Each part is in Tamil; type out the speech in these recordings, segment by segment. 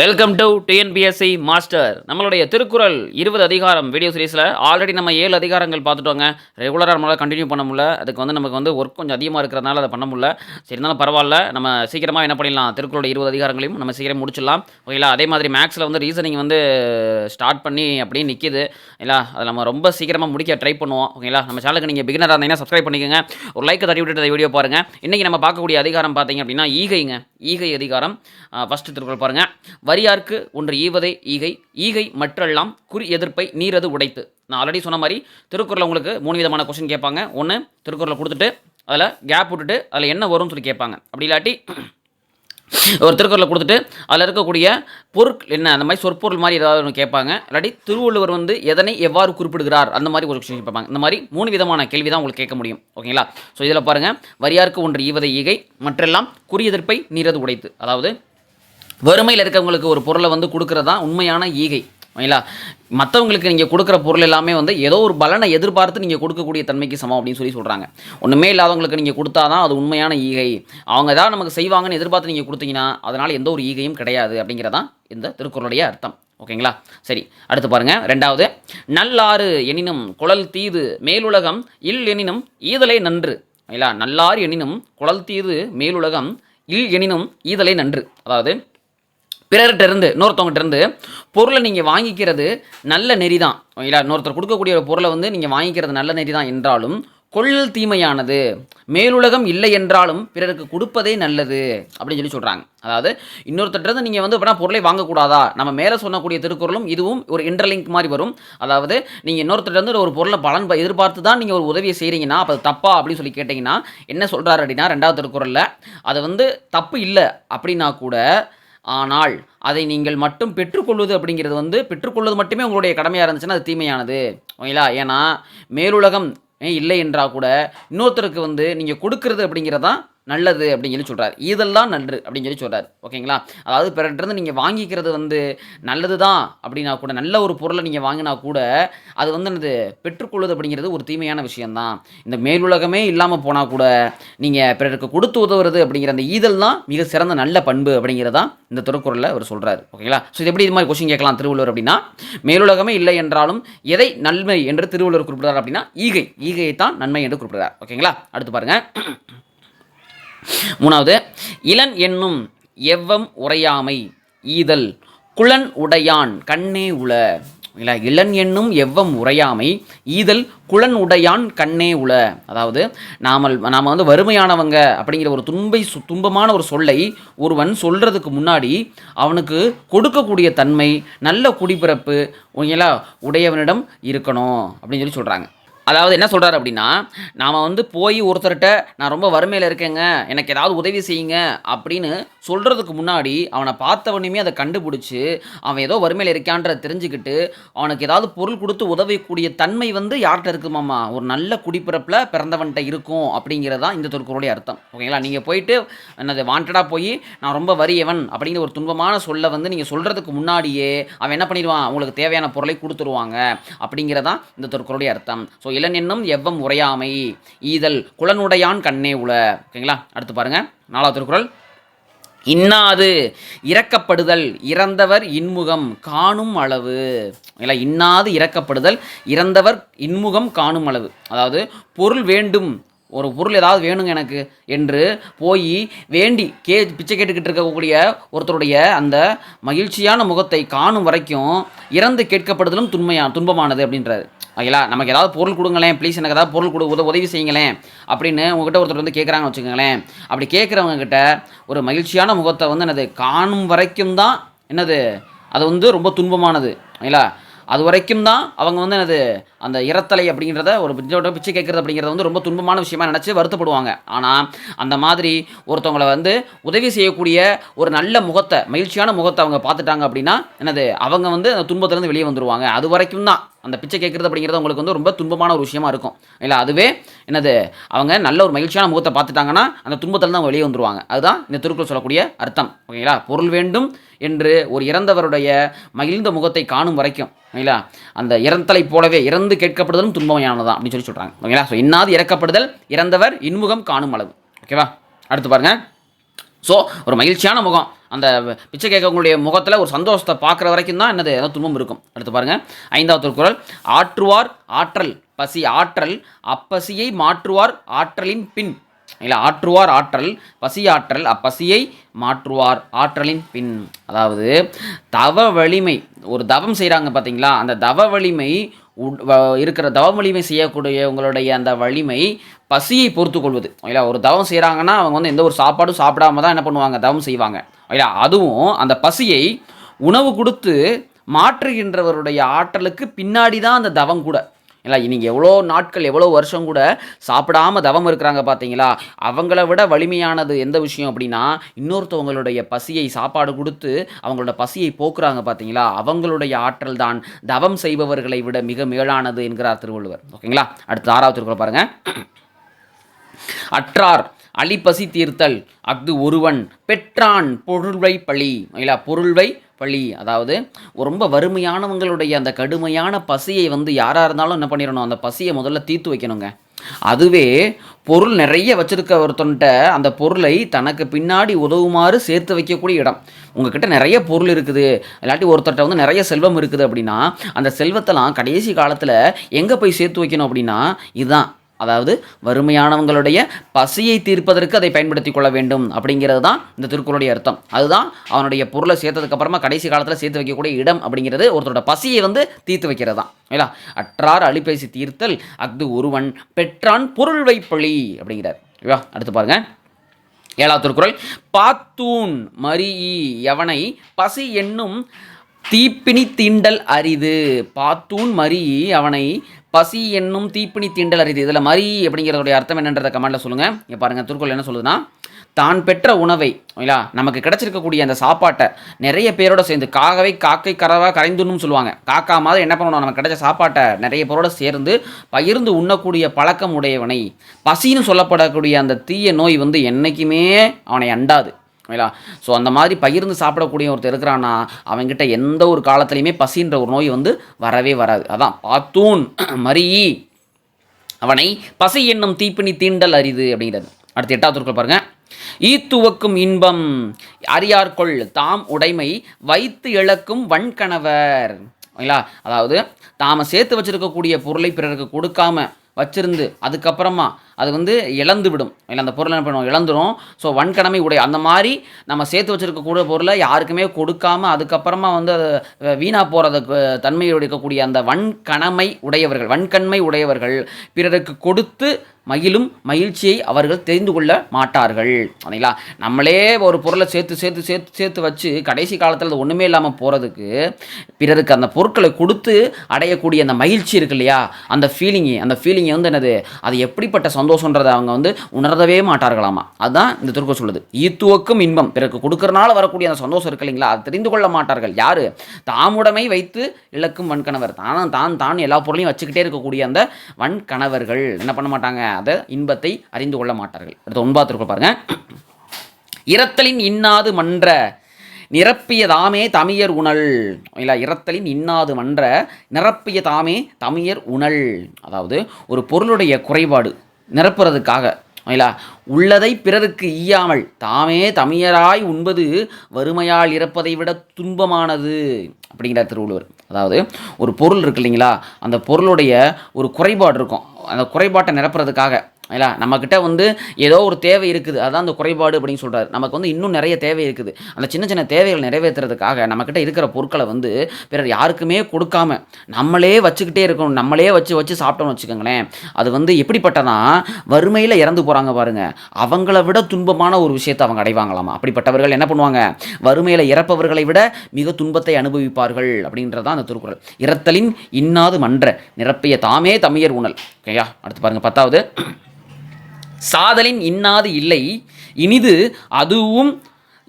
வெல்கம் டு டிஎன்பிஎஸ்சி மாஸ்டர் நம்மளுடைய திருக்குறள் இருபது அதிகாரம் வீடியோ சீரீஸில் ஆல்ரெடி நம்ம ஏழு அதிகாரங்கள் பார்த்துட்டோங்க. ரெகுலராக நம்மளால் கண்டினியூ பண்ண முடியல. அதுக்கு வந்து நமக்கு வந்து ஒர்க் கொஞ்சம் அதிகமாக இருக்கிறதுனால அதை பண்ண முடியல. சரி இருந்தாலும் பரவாயில்ல. நம்ம சீக்கிரமாக என்ன பண்ணிடலாம்? திருக்குறளோட இருபது அதிகாரங்களையும் நம்ம சீக்கிரம் முடிச்சிடலாம். ஓகேங்களா? அதே மாதிரி மேக்ஸில் வந்து ரீசனிங் வந்து ஸ்டார்ட் பண்ணி அப்படியே நிற்கிது இல்லை அதை நம்ம ரொம்ப சீக்கிரமாக முடிக்க ட்ரை பண்ணுவோம். ஓகேங்களா? நம்ம சேனலுக்கு நீங்கள் பிகினராக இருந்தீங்கன்னா சப்ஸ்கிரைப் பண்ணிக்கோங்க. ஒரு லைக் தட்டி விட்டுட்டு வீடியோ பாருங்கள் இன்றைக்கி நம்ம பார்க்கக்கூடிய அதிகாரம் பார்த்தீங்க அப்படின்னா ஈகைங்க. ஈகை அதிகாரம் ஃபஸ்ட்டு திருக்குறள் பாருங்கள் வரியார்க்கு ஒன்று ஈவதே ஈகை ஈகை மற்றெல்லாம் குறி எதிர்ப்பை நீரது உடைத்து. நான் ஆல்ரெடி சொன்ன மாதிரி திருக்குறள் உங்களுக்கு மூணு விதமான கொஸ்டின் கேட்பாங்க. ஒன்று திருக்குறளை கொடுத்துட்டு அதில் கேப் விட்டுட்டு அதில் என்ன வரும்னு சொல்லி கேட்பாங்க. அப்படி இல்லாட்டி ஒரு திருக்குறளை கொடுத்துட்டு அதில் இருக்கக்கூடிய பொருட்கள் என்ன அந்த மாதிரி சொற்பொருள் மாதிரி ஏதாவது ஒன்று கேட்பாங்க. இல்லாட்டி திருவள்ளுவர் வந்து எதனை எவ்வாறு குறிப்பிடுகிறார்? அந்த மாதிரி ஒரு கொஸ்டின் கேட்பாங்க. இந்த மாதிரி மூணு விதமான கேள்வி தான் உங்களுக்கு கேட்க முடியும். ஓகேங்களா ஸோ இதில் பாருங்கள் வரியாருக்கு ஒன்று ஈவதை ஈகை மற்றெல்லாம் குறியெதிர்ப்பை நீரது உடைத்து. அதாவது வறுமையில் இருக்கவங்களுக்கு ஒரு பொருளை வந்து கொடுக்குறது தான் உண்மையான ஈகை. ஓகேங்களா மற்றவங்களுக்கு நீங்கள் கொடுக்குற பொருள் எல்லாமே வந்து ஏதோ ஒரு பலனை எதிர்பார்த்து நீங்கள் கொடுக்கக்கூடிய தன்மைக்கு சமம் அப்படின்னு சொல்லி சொல்கிறாங்க ஒன்றுமே இல்லாதவங்களுக்கு நீங்கள் கொடுத்தா தான் அது உண்மையான ஈகை. அவங்க ஏதாவது நமக்கு செய்வாங்கன்னு எதிர்பார்த்து நீங்கள் கொடுத்தீங்கன்னா அதனால் எந்த ஒரு ஈகையும் கிடையாது அப்படிங்கிறதான் இந்த திருக்குறளுடைய அர்த்தம். ஓகேங்களா? சரி அடுத்து பாருங்கள் ரெண்டாவது நல்லாறு எனினும் குழல் தீது மேலுலகம் இல் எனினும் ஈதலை நன்று. ஓகேங்களா நல்லாறு எனினும் குழல் தீது மேலுலகம் இல் எனினும் ஈதலை நன்று. அதாவது பிறர்கிட்ட இருந்து இன்னொருத்தவங்ககிட்ட இருந்து பொருளை நீங்கள் வாங்கிக்கிறது நல்ல நெறி தான் இல்லை இன்னொருத்தர் கொடுக்கக்கூடிய ஒரு பொருளை வந்து நீங்கள் வாங்கிக்கிறது நல்ல நெறி தான் என்றாலும் கொள்ளல் தீமையானது மேலுலகம் இல்லை என்றாலும் பிறருக்கு கொடுப்பதே நல்லது அப்படின்னு சொல்லி சொல்கிறாங்க அதாவது இன்னொருத்தட்டிருந்து நீங்கள் வந்து அப்படின்னா பொருளை வாங்கக்கூடாதா? நம்ம மேலே சொன்னக்கூடிய திருக்குறளும் இதுவும் ஒரு இன்டர்லிங்க் மாதிரி வரும். அதாவது நீங்கள் இன்னொருத்தட்டிருந்து ஒரு பொருளை பலன் ப- எதிர்பார்த்து தான் நீங்கள் ஒரு உதவியை செய்கிறீங்கன்னா அப்போ அது தப்பா அப்படின்னு சொல்லி கேட்டிங்கன்னா என்ன சொல்கிறாரு அப்படின்னா ரெண்டாவது திருக்குறளில் அது வந்து தப்பு இல்லை அப்படின்னா கூட ஆனால் அதை நீங்கள் மட்டும் பெற்றுக்கொள்வது அப்படிங்கிறது வந்து பெற்றுக்கொள்வது மட்டுமே உங்களுடைய கடமையாக இருந்துச்சுன்னா அது தீமையானது. ஓகேங்களா? ஏன்னா மேலுலகம் இல்லை என்றால் கூட இன்னொருத்தருக்கு வந்து நீங்கள் கொடுக்கறது அப்படிங்கிறது தான் நல்லது அப்படின்னு சொல்லி சொல்கிறார் இதெல்லாம் நன்று அப்படின்னு சொல்லி சொல்கிறார் ஓகேங்களா? அதாவது பிறர்கிட்ட நீங்கள் வாங்கிக்கிறது வந்து நல்லது தான் அப்படின்னா கூட நல்ல ஒரு பொருளை நீங்கள் வாங்கினா கூட அது வந்து என்னது? பெற்றுக்கொள்வது அப்படிங்கிறது ஒரு தீமையான விஷயம்தான். இந்த மேலுலகமே இல்லாமல் போனால் கூட நீங்கள் பிறருக்கு கொடுத்து உதவுறது அப்படிங்கிற அந்த ஈதல் தான் மிக சிறந்த நல்ல பண்பு அப்படிங்கிறதான் இந்த திருக்குறளில் அவர் சொல்கிறார் ஓகேங்களா? ஸோ இது எப்படி இது மாதிரி கொஸ்டின் கேட்கலாம் திருவள்ளுவர் அப்படின்னா மேலுலகமே இல்லை என்றாலும் எதை நன்மை என்று திருவள்ளுவர் குறிப்பிடுறார் அப்படின்னா ஈகை. ஈகையை தான் நன்மை என்று குறிப்பிடுறார். ஓகேங்களா? அடுத்து பாருங்கள் மூணாவது இளன் என்னும் எவ்வம் உரையாமை ஈதல் குளன் உடையான் கண்ணே உள. இல்லை இளன் என்னும் எவ்வம் உரையாமை ஈதல் குளன் உடையான் கண்ணே உள. அதாவது நாமல் நாம் வந்து வறுமையானவங்க அப்படிங்கிற ஒரு துன்பை சு- துன்பமான ஒரு சொல்லை ஒருவன் சொல்கிறதுக்கு முன்னாடி அவனுக்கு கொடுக்கக்கூடிய தன்மை நல்ல குடிபிறப்பு உங்களா உடையவனிடம் இருக்கணும் அப்படின்னு சொல்லி சொல்கிறாங்க அதாவது என்ன சொல்கிறார் அப்படின்னா நாம் வந்து போய் ஒருத்தர்கிட்ட நான் ரொம்ப வறுமையில் இருக்கேங்க எனக்கு ஏதாவது உதவி செய்யுங்க அப்படின்னு சொல்கிறதுக்கு முன்னாடி அவனை பார்த்தவனையுமே அதை கண்டுபிடிச்சி அவன் ஏதோ வறுமையில் இருக்கான்றதை தெரிஞ்சுக்கிட்டு அவனுக்கு ஏதாவது பொருள் கொடுத்து உதவக்கூடிய தன்மை வந்து யார்கிட்ட இருக்குமாம்மா ஒரு நல்ல குடிப்பிறப்பில் பிறந்தவன்கிட்ட இருக்கும் அப்படிங்கிறது தான் இந்த திருக்குறளுடைய அர்த்தம். ஓகேங்களா? நீங்கள் போயிட்டு என்னது வாண்டடாக போய் நான் ரொம்ப வறியவன் அப்படிங்கிற ஒரு துன்பமான சொல்லை வந்து நீங்கள் சொல்கிறதுக்கு முன்னாடியே அவன் என்ன பண்ணிடுவான்? உங்களுக்கு தேவையான பொருளை கொடுத்துருவாங்க அப்படிங்கிறதான் இந்த திருக்குறளுடைய அர்த்தம். ஸோ இளன் என்னும் எவ்வம் உரையாமை. ஈதல் குலனுடையான் கண்ணே உள. ஓகேங்களா? அடுத்து பாருங்க. நாலாவது திருக்குறள். இன்னாது இறக்கப்படுதல் இறந்தவர் இன்முகம் காணும் அளவு. இல்லை இன்னாது இறக்கப்படுதல் இறந்தவர் இன்முகம் காணும் அளவு. அதாவது பொருள் வேண்டும். ஒரு பொருள் ஏதாவது வேணுங்க எனக்கு என்று போய் வேண்டி கே பிச்சை கேட்டுக்கிட்டு இருக்கக்கூடிய ஒருத்தருடைய அந்த மகிழ்ச்சியான முகத்தை காணும் வரைக்கும் இறந்து கேட்கப்படுதலும் துன்மையா துன்பமானது அப்படின்றாரு. ஓகேங்களா? நமக்கு ஏதாவது பொருள் கொடுங்களேன் ப்ளீஸ் எனக்கு ஏதாவது பொருள் கொடு உத உதவி செய்யுங்களேன் அப்படின்னு உங்ககிட்ட ஒருத்தர் வந்து கேட்குறாங்கன்னு வச்சுக்கோங்களேன். அப்படி கேட்குறவங்க கிட்ட ஒரு மகிழ்ச்சியான முகத்தை வந்து என்னது? காணும் வரைக்கும் தான் என்னது? அது வந்து ரொம்ப துன்பமானது ஓகேங்களா? அது வரைக்கும் தான் அவங்க வந்து என்னது? அந்த இறத்தலை அப்படிங்கிறத ஒரு பிச்சோட பிச்சை கேட்குறது அப்படிங்கிறத வந்து ரொம்ப துன்பமான விஷயமா நினச்சி வருத்தப்படுவாங்க. ஆனால் அந்த மாதிரி ஒருத்தவங்களை வந்து உதவி செய்யக்கூடிய ஒரு நல்ல முகத்தை மகிழ்ச்சியான முகத்தை அவங்க பார்த்துட்டாங்க அப்படின்னா என்னது? அவங்க வந்து அந்த துன்பத்துலேருந்து வெளியே வந்துருவாங்க. அது வரைக்கும் தான். அந்த பிச்சை கேட்குறது அப்படிங்கிறது உங்களுக்கு வந்து ரொம்ப துன்பமான ஒரு விஷயமா இருக்கும். இல்லை அதுவே என்னது அவங்க நல்ல ஒரு மகிழ்ச்சியான முகத்தை பார்த்துட்டாங்கன்னா அந்த துன்பத்தில் தான் வெளியே வந்துருவாங்க. அதுதான் இந்த திருக்குறள் சொல்லக்கூடிய அர்த்தம். ஓகேங்களா? பொருள் வேண்டும் என்று ஒரு இறந்தவருடைய மகிழ்ந்த முகத்தை காணும் வரைக்கும் ஓகேங்களா? அந்த இறந்தலை போலவே இறந்து கேட்கப்படுதலும் துன்பமையானதான் அப்படின்னு சொல்லி சொல்கிறாங்க ஓகேங்களா? ஸோ இன்னாது இறக்கப்படுதல் இறந்தவர் இன்முகம் காணும் அளவு. ஓகேவா? அடுத்து பாருங்கள் ஸோ ஒரு மகிழ்ச்சியான முகம். அந்த பிச்சை கேட்கவங்களுடைய முகத்தில் ஒரு சந்தோஷத்தை பார்க்குற வரைக்கும் தான் என்னது ஏதோ துன்பம் இருக்கும். அடுத்து பாருங்கள் ஐந்தாவது திருக்குறள் ஆற்றுவார் ஆற்றல் பசி ஆற்றல் அப்பசியை மாற்றுவார் ஆற்றலின் பின். இல்லை ஆற்றுவார் ஆற்றல் பசி ஆற்றல் அப்பசியை மாற்றுவார் ஆற்றலின் பின். அதாவது தவ வலிமை ஒரு தவம் செய்கிறாங்க பார்த்தீங்களா அந்த தவ வலிமை உட்- வ- இருக்கிற தவ வலிமை செய்யக்கூடிய உங்களுடைய அந்த வலிமை பசியை பொறுத்து கொள்வது இல்லை ஒரு தவம் செய்கிறாங்கன்னா அவங்க வந்து எந்த ஒரு சாப்பாடும் சாப்பிடாம தான் என்ன பண்ணுவாங்க? தவம் செய்வாங்க. இல்லை அதுவும் அந்த பசியை உணவு கொடுத்து மாற்றுகின்றவருடைய ஆற்றலுக்கு பின்னாடி தான் அந்த தவம் கூட. இல்லை நீங்கள் எவ்வளோ நாட்கள் எவ்வளோ வருஷம் கூட சாப்பிடாம தவம் இருக்கிறாங்க பார்த்தீங்களா அவங்கள விட வலிமையானது எந்த விஷயம் அப்படின்னா இன்னொருத்தவங்களுடைய பசியை சாப்பாடு கொடுத்து அவங்களோட பசியை போக்குறாங்க பார்த்தீங்களா அவங்களுடைய ஆற்றல் தான் தவம் செய்பவர்களை விட மிக மேலானது என்கிறார் திருவள்ளுவர். ஓகேங்களா? அடுத்து ஆறாவது திருக்குறள் பாருங்கள் அற்றார் அழிப்பசி தீர்த்தல். அஃது ஒருவன் பெற்றான் பொருள்வை பழி. இல்லை பொருள்வை பழி. அதாவது ரொம்ப வறுமையானவங்களுடைய அந்த கடுமையான பசியை வந்து யாராக இருந்தாலும் என்ன பண்ணிடணும் அந்த பசியை முதல்ல தீர்த்து வைக்கணுங்க. அதுவே பொருள் நிறைய வச்சிருக்க ஒருத்தன்ட்ட அந்த பொருளை தனக்கு பின்னாடி உதவுமாறு சேர்த்து வைக்கக்கூடிய இடம். உங்ககிட்ட நிறைய பொருள் இருக்குது. இல்லாட்டி ஒருத்தர்கிட்ட வந்து நிறைய செல்வம் இருக்குது அப்படின்னா அந்த செல்வத்தெல்லாம் கடைசி காலத்தில் எங்கே போய் சேர்த்து வைக்கணும் அப்படின்னா இதுதான். அதாவது வறுமையானவங்களுடைய பசியை தீர்ப்பதற்கு அதை பயன்படுத்தி கொள்ள வேண்டும் அப்படிங்கிறது தான் இந்த திருக்குறளுடைய அர்த்தம். அதுதான் அவனுடைய பொருளை சேர்த்ததுக்கப்புறமா கடைசி காலத்தில் சேர்த்து வைக்கக்கூடிய இடம் அப்படிங்கிறது ஒருத்தரோட பசியை வந்து தீர்த்து வைக்கிறது. தான் இல்லா அற்றார் அழிப்பேசி தீர்த்தல் அஃது ஒருவன் பெற்றான் பொருள் வைப்பழி அப்படிங்கிறார். ஓகேவா அடுத்து பாருங்க. ஏழாவது திருக்குறள் பாத்தூன் மரியி எவனை பசி என்னும் தீப்பினி தீண்டல் அரிது. பாத்தூன் மரி அவனை பசி என்னும் தீப்பினி தீண்டல் அரிது. இதில் மரி அப்படிங்கிறதுடைய அர்த்தம் என்னன்றதை கமெண்ட்டில் சொல்லுங்கள் இங்கே பாருங்கள் திருக்குறள் என்ன சொல்லுதுன்னா தான் பெற்ற உணவை இல்லா நமக்கு கிடைச்சிருக்கக்கூடிய அந்த சாப்பாட்டை நிறைய பேரோட சேர்ந்து காகவை காக்கை கறவை கரைந்துன்னு சொல்லுவாங்க. காக்கா மாதிரி என்ன பண்ணணும்? நமக்கு கிடைச்ச சாப்பாட்டை நிறைய பேரோட சேர்ந்து பகிர்ந்து உண்ணக்கூடிய பழக்கம் உடையவனை. பசின்னு சொல்லப்படக்கூடிய அந்த தீய நோய் வந்து என்றைக்குமே அவனை அண்டாது. ஓகேங்களா ஸோ அந்த மாதிரி பகிர்ந்து சாப்பிடக்கூடிய ஒருத்தர் இருக்கிறான்னா அவன்கிட்ட எந்த ஒரு காலத்துலையுமே பசின்ற ஒரு நோய் வந்து வரவே வராது. அதான் பாத்தூன் மரி அவனை பசி என்னும் தீப்பினி தீண்டல் அரிது அப்படிங்கிறது. அடுத்து எட்டாவது திருக்குறள் பாருங்க. ஈத்துவக்கும் இன்பம் அறியார்கொள் தாம் உடைமை வைத்து இழக்கும் வன்கணவர் ஓகேங்களா அதாவது தாம சேர்த்து வச்சிருக்கக்கூடிய பொருளை பிறருக்கு கொடுக்காம வச்சிருந்து அதுக்கப்புறமா அது வந்து இழந்து விடும் இல்லை அந்த பொருள் என்ன பண்ணுவோம் இழந்துரும். ஸோ வன்கடமை உடைய அந்த மாதிரி நம்ம சேர்த்து வச்சுருக்கக்கூடிய பொருளை யாருக்குமே கொடுக்காம அதுக்கப்புறமா வந்து அது வீணாக போகிறதுக்கு தன்மை இருக்கக்கூடிய அந்த வன்கணமை உடையவர்கள் வன்கண்மை உடையவர்கள் பிறருக்கு கொடுத்து மகிழும் மகிழ்ச்சியை அவர்கள் தெரிந்து கொள்ள மாட்டார்கள். சரிங்களா? நம்மளே ஒரு பொருளை சேர்த்து சேர்த்து சேர்த்து சேர்த்து வச்சு கடைசி காலத்தில் அது ஒன்றுமே இல்லாமல் போகிறதுக்கு பிறருக்கு அந்த பொருட்களை கொடுத்து அடையக்கூடிய அந்த மகிழ்ச்சி இருக்கு இல்லையா? அந்த ஃபீலிங்கு அந்த ஃபீலிங்கை வந்து என்னது? அது எப்படிப்பட்ட சந்தோஷன்றதை அவங்க வந்து உணர்தவே மாட்டார்களாமா? அதுதான் இந்த திருக்குறள் சொல்லுது. ஈத்துவக்கும் இன்பம். பிறகு கொடுக்கறனால வரக்கூடிய அந்த சந்தோஷம் இருக்கு இல்லைங்களா? அதை தெரிந்து கொள்ள மாட்டார்கள். யார்? தாமுடமை வைத்து இழக்கும் வன்கணவர் தானும் தான் தான் எல்லா பொருளையும் வச்சுக்கிட்டே இருக்கக்கூடிய அந்த வன்கணவர்கள் என்ன பண்ண மாட்டாங்க? அதை இன்பத்தை அறிந்து கொள்ள மாட்டார்கள். அடுத்து ஒன்பா திருக்குறள் பாருங்க. இரத்தலின் இன்னாது மன்ற நிரப்பிய தாமே தமியர் உணல். இல்லை இரத்தலின் இன்னாது மன்ற நிரப்பிய தாமே தமியர் உணல். அதாவது ஒரு பொருளுடைய குறைபாடு. நிரப்புறதுக்காக. இல்லா உள்ளதை பிறருக்கு ஈயாமல் தாமே தமியராய் உண்பது வறுமையால் இறப்பதை விட துன்பமானது அப்படிங்கிறார் திருவள்ளுவர். அதாவது ஒரு பொருள் இருக்கு இல்லைங்களா? அந்த பொருளுடைய ஒரு குறைபாடு இருக்கும். அந்த குறைபாட்டை நிரப்புறதுக்காக. இல்லை நம்மக்கிட்ட வந்து ஏதோ ஒரு தேவை இருக்குது. அதான் அந்த குறைபாடு அப்படின்னு சொல்கிறாரு நமக்கு வந்து இன்னும் நிறைய தேவை இருக்குது. அந்த சின்ன சின்ன தேவைகள் நிறைவேற்றுறதுக்காக நம்மக்கிட்ட இருக்கிற பொருட்களை வந்து பிறர் யாருக்குமே கொடுக்காம நம்மளே வச்சுக்கிட்டே இருக்கணும். நம்மளே வச்சு வச்சு சாப்பிட்டோம்னு வச்சுக்கோங்களேன். அது வந்து எப்படிப்பட்டனா வறுமையில் இறந்து போகிறாங்க பாருங்கள் அவங்கள விட துன்பமான ஒரு விஷயத்தை அவங்க அடைவாங்களாமா? அப்படிப்பட்டவர்கள் என்ன பண்ணுவாங்க? வறுமையில் இறப்பவர்களை விட மிக துன்பத்தை அனுபவிப்பார்கள் அப்படின்றதான் அந்த திருக்குறள். இரத்தலின் இன்னாது மன்ற நிரப்பிய தாமே தமியர் உணல் ஓகேயா? அடுத்து பாருங்கள் பத்தாவது. சாதலின் இன்னாது இல்லை இனிது அதுவும்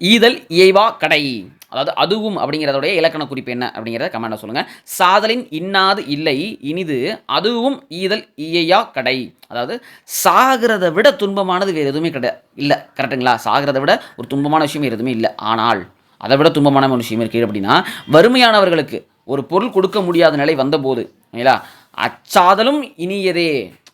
ஈதல் இயைவா கடை. அதாவது அதுவும் அப்படிங்கிறதோடைய இலக்கண குறிப்பு என்ன அப்படிங்கிறத கமெண்ட்ல சொல்லுங்கள் சாதலின் இன்னாது இல்லை இனிது அதுவும் ஈதல் இயையா கடை. அதாவது சாகிறத விட துன்பமானது வேறு எதுவுமே கிடையாது இல்லை. கரெக்டுங்களா சாகிறத விட ஒரு துன்பமான விஷயம் வேறு எதுவுமே இல்லை. ஆனால் அதை விட துன்பமான ஒரு விஷயம் இருக்குது அப்படின்னா வறுமையானவர்களுக்கு ஒரு பொருள் கொடுக்க முடியாத நிலை வந்தபோது இல்லைங்களா? அச்சாதலும் இனியதே.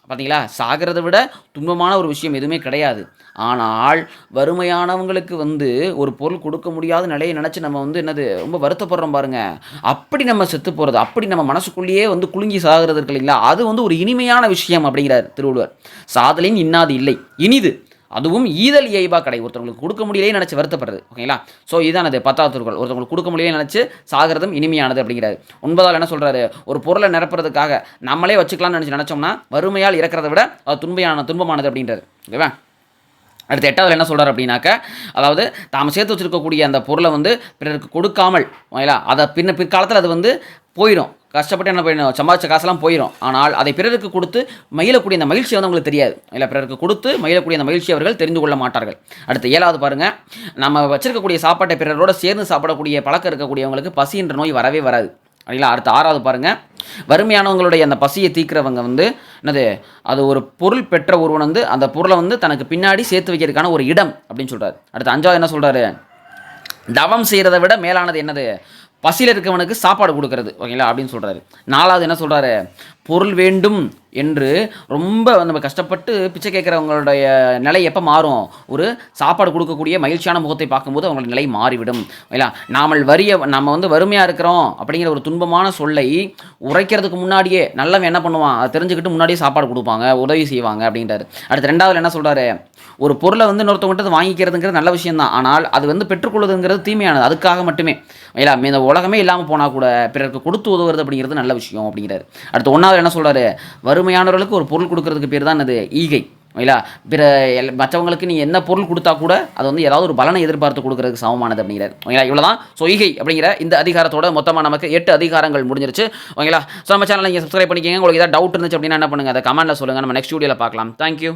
பார்த்தீங்களா சாகிறத விட துன்பமான ஒரு விஷயம் எதுவுமே கிடையாது. ஆனால் வறுமையானவங்களுக்கு வந்து ஒரு பொருள் கொடுக்க முடியாத நிலையை நினச்சி நம்ம வந்து என்னது ரொம்ப வருத்தப்படுறோம் பாருங்க. அப்படி நம்ம செத்து போகிறது அப்படி நம்ம மனசுக்குள்ளேயே வந்து குலுங்கி சாகிறது இருக்கு இல்லைங்களா? அது வந்து ஒரு இனிமையான விஷயம் அப்படிங்கிறார் திருவள்ளுவர். சாதலின் இன்னாது இல்லை. இனிது. அதுவும் ஈதல் இயல்பாக கடை. ஒருத்தவங்களுக்கு கொடுக்க முடியலையே நினச்சி வருத்தப்படுறது. ஓகேங்களா? ஸோ இதுதான் அது பத்தாவது திருக்குறள் ஒருத்தவங்களுக்கு கொடுக்க முடியலையே நினச்சி சாகிறதும் இனிமையானது அப்படிங்கிறாரு. ஒன்பதால் என்ன சொல்கிறாரு ஒரு பொருளை நிரப்புறதுக்காக நம்மளே வச்சுக்கலாம்னு நினச்சி நினச்சோம்னா வறுமையால் இறக்கிறத விட அது துன்பையான துன்பமானது அப்படின்றது ஓகேவா? அடுத்து எட்டாவது என்ன சொல்கிறார் அப்படின்னாக்க அதாவது தாம் சேர்த்து வச்சிருக்கக்கூடிய அந்த பொருளை வந்து பிறருக்கு கொடுக்காமல் ஓகேங்களா? அதை பின்ன பிற்காலத்தில் அது வந்து போயிடும். கஷ்டப்பட்டு என்ன போயிடும் சம்பாதிச்ச காசெல்லாம் போயிடும் ஆனால் அதை பிறருக்கு கொடுத்து மகிழக்கூடிய அந்த மகிழ்ச்சி வந்து அவங்களுக்கு தெரியாது. இல்லை பிறருக்கு கொடுத்து மகிழக்கூடிய அந்த மகிழ்ச்சி அவர்கள் தெரிந்து கொள்ள மாட்டார்கள். அடுத்து ஏழாவது பாருங்கள் நம்ம வச்சிருக்கக்கூடிய சாப்பாட்டை பிறரோட சேர்ந்து சாப்பிடக்கூடிய பழக்கம் இருக்கக்கூடியவங்களுக்கு பசின்ற நோய் வரவே வராது. அப்படிங்களா அடுத்து ஆறாவது பாருங்கள் வறுமையானவங்களுடைய அந்த பசியை தீக்கிறவங்க வந்து என்னது அது ஒரு பொருள் பெற்ற ஒருவன் வந்து அந்த பொருளை வந்து தனக்கு பின்னாடி சேர்த்து வைக்கிறதுக்கான ஒரு இடம் அப்படின்னு சொல்கிறார் அடுத்து அஞ்சாவது என்ன சொல்கிறாரு தவம் செய்கிறத விட மேலானது என்னது பசியில் இருக்கவனுக்கு சாப்பாடு கொடுக்கறது ஓகேங்களா? அப்படின்னு சொல்கிறாரு நாலாவது என்ன சொல்கிறாரு பொருள் வேண்டும் என்று ரொம்ப நம்ம கஷ்டப்பட்டு பிச்சை கேட்குறவங்களுடைய நிலை எப்போ மாறும்? ஒரு சாப்பாடு கொடுக்கக்கூடிய மகிழ்ச்சியான முகத்தை பார்க்கும்போது அவங்களோட நிலை மாறிவிடும். ஓகேங்களா? நாமல் வறிய நம்ம வந்து வறுமையாக இருக்கிறோம் அப்படிங்கிற ஒரு துன்பமான சொல்லை உரைக்கிறதுக்கு முன்னாடியே நல்லவன் என்ன பண்ணுவான்? அதை தெரிஞ்சுக்கிட்டு முன்னாடியே சாப்பாடு கொடுப்பாங்க உதவி செய்வாங்க அப்படின்றாரு. அடுத்து ரெண்டாவது என்ன சொல்கிறாரு ஒரு பொருளை வந்து இன்னொருத்தவங்ககிட்ட வாங்கிக்கிறதுங்கிறது நல்ல விஷயம் தான் ஆனால் அது வந்து பெற்றுக்கொள்வதுங்கிறது தீமையானது. அதுக்காக மட்டுமே. இல்லை இந்த உலகமே இல்லாமல் போனால் கூட பிறருக்கு கொடுத்து உதவுறது அப்படிங்கிறது நல்ல விஷயம் அப்படிங்கிறாரு. அடுத்து ஒன்றாவது என்ன சொல்கிறாரு வறுமையானவர்களுக்கு ஒரு பொருள் கொடுக்கறதுக்கு பேர் தான் அது ஈகை. இல்லா பிற எல் மற்றவங்களுக்கு நீ என்ன பொருள் கொடுத்தா கூட அது வந்து ஏதாவது ஒரு பலனை எதிர்பார்த்து கொடுக்கறதுக்கு சமமானது அப்படிங்கிறார். ஓகேங்களா? இவ்வளோ தான் ஸோ ஈகை அப்படிங்கிற இந்த அதிகாரத்தோட மொத்தமாக நமக்கு எட்டு அதிகாரங்கள் முடிஞ்சிருச்சு. ஓகேங்களா? ஸோ நம்ம சேனல் நீங்கள் சப்ஸ்கிரைப் பண்ணிக்கங்க. உங்களுக்கு ஏதாவது டவுட் இருந்துச்சு அப்படின்னா என்ன பண்ணுங்கள் அதை கமெண்ட்டில் சொல்லுங்கள் நம்ம நெக்ஸ்ட் வீடியோவில் பார்க்கலாம். தேங்க்யூ